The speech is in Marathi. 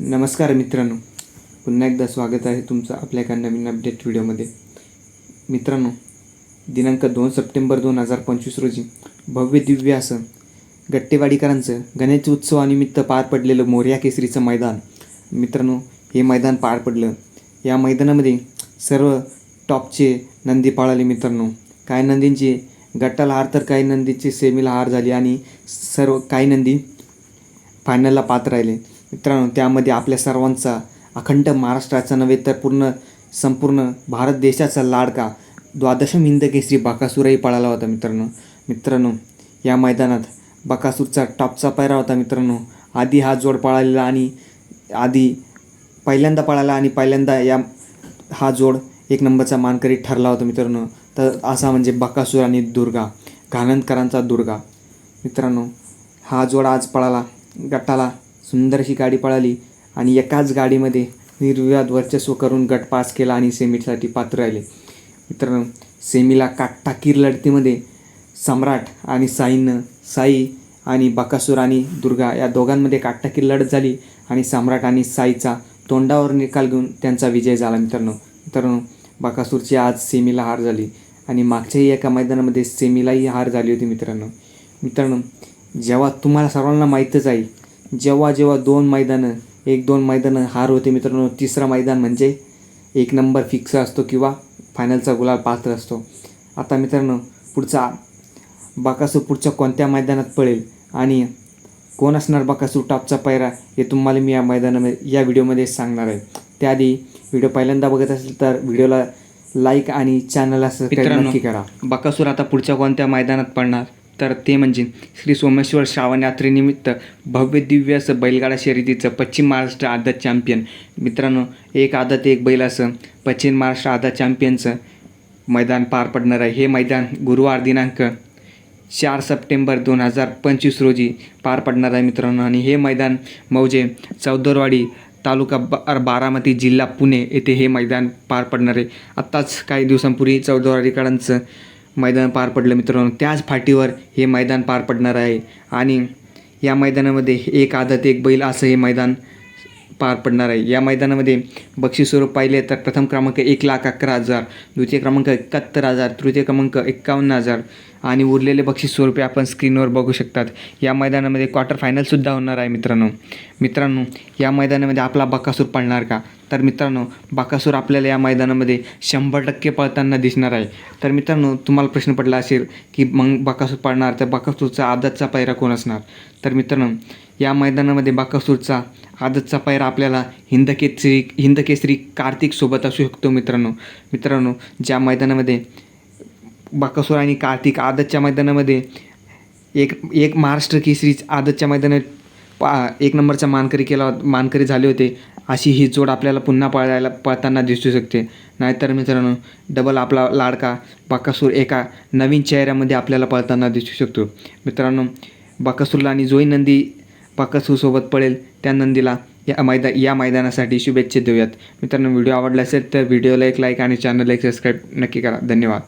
नमस्कार मित्रांनो. पुन्हा एकदा स्वागत आहे तुमचं आपल्या एका नवीन अपडेट व्हिडिओमध्ये. मित्रांनो दिनांक दोन सप्टेंबर दोन हजार पंचवीस रोजी भव्य दिव्य असं गट्टेवाडीकरांचं गणेश उत्सवानिमित्त पार पडलेलं मोर्या केसरीचं मैदान. मित्रांनो हे मैदान पार पडलं. या मैदानामध्ये सर्व टॉपचे नंदी पाळाले मित्रांनो. काही नंदींची गट्टाला हार तर काही नंदीची सेमीला हार झाली आणि सर्व काही नंदी फायनलला पात्र राहिले. मित्रांनो त्यामध्ये आपल्या सर्वांचा अखंड महाराष्ट्राचा नव्हे तर पूर्ण संपूर्ण भारत देशाचा लाडका द्वादशम हिंद केसरी बाकासूरही पळाला होता मित्रांनो. मित्रांनो या मैदानात बकासूरचा टॉपचा पायरा होता मित्रांनो. आधी हा जोड पळालेला आणि आधी पहिल्यांदा पळाला आणि पहिल्यांदा या हा जोड एक नंबरचा मानकरी ठरला होता मित्रांनो. तर असा म्हणजे बकासूर आणि दुर्गा घाणंदकरांचा दुर्गा. मित्रांनो हा जोड आज पळाला गटाला सुंदर अशी गाडी पळाली आणि एकाच गाडीमध्ये निर्विवाद वर्चस्व करून गट पास केला आणि सेमीसाठी पात्र राहिले. मित्रांनो सेमीला काटाकीर लढतीमध्ये सम्राट आणि साईनं साई आणि बकासूर आणि दुर्गा या दोघांमध्ये काटाकीर लढत झाली आणि सम्राट आणि साईचा तोंडावर निकाल घेऊन त्यांचा विजय झाला. मित्रांनो मित्रांनो बकासूरची आज सेमीला हार झाली आणि मागच्याही एका मैदानामध्ये सेमीलाही हार झाली होती मित्रांनो. मित्रांनो जेव्हा तुम्हाला सर्वांना माहीतच आहे जेव्हा जेव्हा दोन मैदानं एक दोन मैदानं हार होते मित्रांनो तिसरं मैदान म्हणजे एक नंबर फिक्स असतो किंवा फायनलचा गुलाल पात्र असतो. आता मित्रांनो पुढचा बाकासूर पुढच्या कोणत्या मैदानात पळेल आणि कोण असणार बाकासूर टॉपचा पैरा हे तुम्हाला मी या मैदानामध्ये या व्हिडिओमध्ये सांगणार आहे. त्याआधी व्हिडिओ पहिल्यांदा बघत असेल तर व्हिडिओला लाईक आणि चॅनलला सबस्क्राईब नक्की करा. बकासूर आता पुढच्या कोणत्या मैदानात पडणार तर ते म्हणजे श्री सोमेश्वर श्रावण यात्रेनिमित्त भव्य दिव्य असं बैलगाडा शर्यतीचं पश्चिम महाराष्ट्र आदत चॅम्पियन मित्रांनो एक आदत एक बैल असं पश्चिम महाराष्ट्र आदत चॅम्पियनचं मैदान पार पडणार आहे. हे मैदान गुरुवार दिनांक चार सप्टेंबर दोन हजार पंचवीस रोजी पार पडणार आहे मित्रांनो. आणि हे मैदान मौजे चौदरवाडी तालुका ब बारामती जिल्हा पुणे येथे हे मैदान पार पडणार आहे. आत्ताच काही दिवसांपूर्वी चौदरवाडीकरांचं मैदान पार पडलं मित्रांनो. त्याच फाटीवर हे मैदान पार पडणार आहे. आणि या मैदानामध्ये एक आदत एक बैल असं हे मैदान पार पडणार आहे. या मैदानामध्ये बक्षीस स्वरूप पाहिले तर प्रथम क्रमांक एक लाख अकरा हजार द्वितीय क्रमांक एकाहत्तर हजार तृतीय क्रमांक एक्कावन्न हजार आणि उरलेले बक्षीस स्वरूपे आपण स्क्रीनवर बघू शकतात. या मैदानामध्ये क्वार्टर फायनलसुद्धा होणार आहे मित्रांनो. मित्रांनो या मैदानामध्ये आपला बकासूर पळणार का? तर मित्रांनो बकासूर आपल्याला या मैदानामध्ये शंभर टक्के पळताना दिसणार आहे. तर मित्रांनो तुम्हाला प्रश्न पडला असेल की मग बकासूर पळणार तर बकासूरचा आदतचा पैरा कोण असणार? तर मित्रांनो या मैदानामध्ये बाकासूरचा आदतचा पायरा आपल्याला हिंदकेसरी हिंदकेसरी कार्तिकसोबत असू शकतो मित्रांनो. मित्रांनो ज्या मैदानामध्ये बाकासूर आणि कार्तिक आदतच्या मैदानामध्ये एक एक महाराष्ट्र केसरी आदतच्या मैदानात पा एक नंबरचा मानकरी केला मानकरी झाले होते अशी ही जोड आपल्याला पुन्हा पळायला पळताना दिसू शकते. नाहीतर मित्रांनो डबल आपला लाडका बाकासूर एका नवीन चेहऱ्यामध्ये आपल्याला पळताना दिसू शकतो. मित्रांनो बाकासूरला आणि जोई नंदी पाकसूसोबत पळेल त्या नंदीला या मैदा या मैदानासाठी शुभेच्छा देऊयात. मित्रांनो व्हिडिओ आवडला असेल तर व्हिडिओला एक लाईक आणि चॅनलला एक सबस्क्राईब नक्की करा. धन्यवाद.